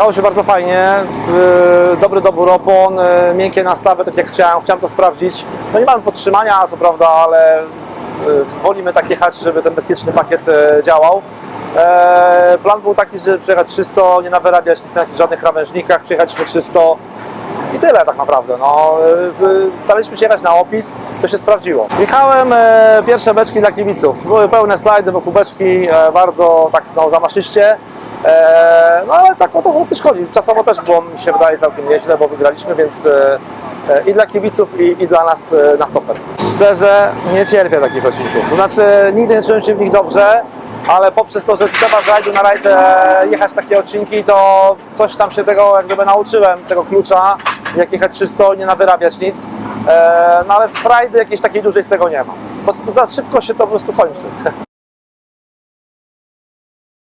Jechało się bardzo fajnie, yy, dobry dobór opon, yy, miękkie nastawy, tak jak chciałem, chciałem to sprawdzić. No nie mamy podtrzymania, co prawda, ale yy, wolimy tak jechać, żeby ten bezpieczny pakiet działał. Plan był taki, żeby przejechać 300, nie nawyrabiać nic na żadnych krawężnikach, przejechaliśmy 300 i tyle tak naprawdę. No, staraliśmy się jechać na opis, to się sprawdziło. Jechałem pierwsze beczki dla kibiców. Były pełne slajdy wokół beczki, bardzo tak no, zamaszyście. E, no ale tak o to też chodzi. Czasowo też było, mi się wydaje, całkiem nieźle, bo wygraliśmy, więc e, e, i dla kibiców, i, i dla nas na stoper. Szczerze nie cierpię takich odcinków. To znaczy nigdy nie czułem się w nich dobrze, ale poprzez to, że trzeba z rajdu na rajd jechać takie odcinki, to coś tam się tego jak gdyby nauczyłem, tego klucza, jak jechać czysto, nie nawyrabiać nic. No ale w rajdy jakiejś takiej dużej z tego nie ma. Po prostu za szybko się to po prostu kończy.